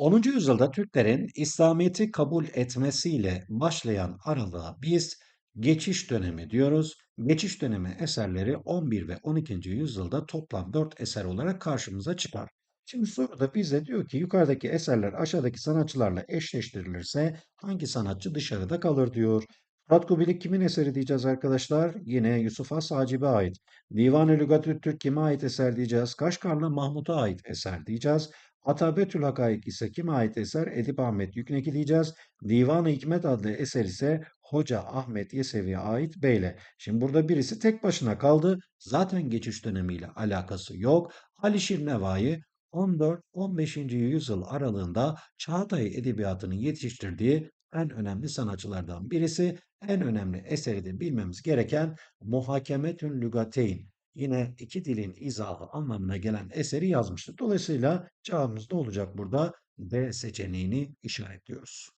10. yüzyılda Türklerin İslamiyet'i kabul etmesiyle başlayan aralığa biz geçiş dönemi diyoruz. Geçiş dönemi eserleri 11 ve 12. yüzyılda toplam 4 eser olarak karşımıza çıkar. Şimdi soruda bize diyor ki yukarıdaki eserler aşağıdaki sanatçılarla eşleştirilirse hangi sanatçı dışarıda kalır diyor. Fırat Kubilik kimin eseri diyeceğiz arkadaşlar? Yine Yusuf Has Hacib'e ait. Divan-ı Lügatü Türk kime ait eser diyeceğiz? Kaşgarlı Mahmut'a ait eser diyeceğiz. Atabetül Hakaik ise kime ait eser? Edip Ahmet Yükneki diyeceğiz. Divan-ı Hikmet adlı eser ise Hoca Ahmet Yesevi'ye ait Beyle. Şimdi burada birisi tek başına kaldı. Zaten geçiş dönemiyle alakası yok. Alişir Nevai 14-15. yüzyıl aralığında Çağatay Edebiyatı'nın yetiştirdiği en önemli sanatçılardan birisi. En önemli eseri de bilmemiz gereken Muhakemetün Lügateyn. Yine iki dilin izahı anlamına gelen eseri yazmıştır. Dolayısıyla cevabımız ne olacak burada? B seçeneğini işaretliyoruz.